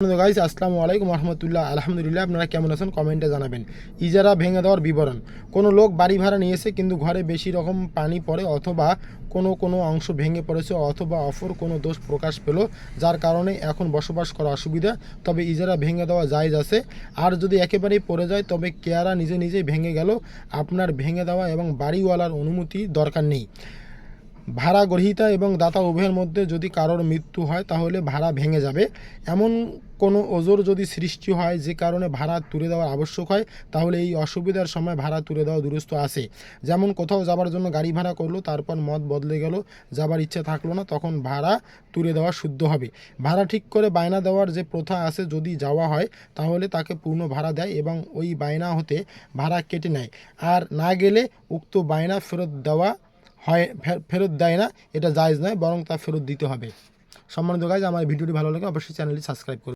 Guys আসসালামু আলাইকুম রহমতুল্লাহ আলহামদুলিল্লাহ আপনারা কেমন আছেন? কমেন্টে জানাবেন। ইজারা ভেঙে দেওয়ার বিবরণ। কোনো লোক বাড়ি ভাড়া নিয়েছে কিন্তু ঘরে বেশি রকম পানি পড়ে অথবা কোনো কোনো অংশ ভেঙে পড়েছে অথবা অফর কোনো দোষ প্রকাশ পেল, যার কারণে এখন বসবাস করা অসুবিধা। তবে ইজারা ভেঙে দেওয়া জায়জ আছে। আর যদি একেবারেই পড়ে যায়, তবে কেয়ারা নিজে নিজেই ভেঙে গেল। আপনার ভেঙে দেওয়া এবং বাড়িওয়ালার অনুমতি দরকার নেই। ভাড়া গ্রহীতা এবং দাতা উভয়ের মধ্যে যদি কারোর মৃত্যু হয়, তাহলে ভাড়া ভেঙে যাবে। এমন কোনো ওজোর যদি সৃষ্টি হয়, যে কারণে ভাড়া তুলে দেওয়ার আবশ্যক হয়, তাহলে এই অসুবিধার সময় ভাড়া তুলে দেওয়া দুরস্থ আসে যেমন কোথাও যাবার জন্য গাড়ি ভাড়া করল, তারপর মত বদলে গেল, যাবার ইচ্ছা থাকল না, তখন ভাড়া তুলে দেওয়া শুদ্ধ হবে। ভাড়া ঠিক করে বায়না দেওয়ার যে প্রথা আছে, যদি যাওয়া হয়, তাহলে তাকে পূর্ণ ভাড়া দেয় এবং ওই বায়না হতে ভাড়া কেটে নেয়। আর না গেলে উক্ত বায়না ফেরত দেওয়া হয় ফেরত দেয় না, এটা জায়জ নয়, বরং তা ফেরত দিতে হবে। সম্মানিত গাইজ, আমার ভিডিওটি ভালো লাগে, অবশ্যই চ্যানেলটি সাবস্ক্রাইব করুন।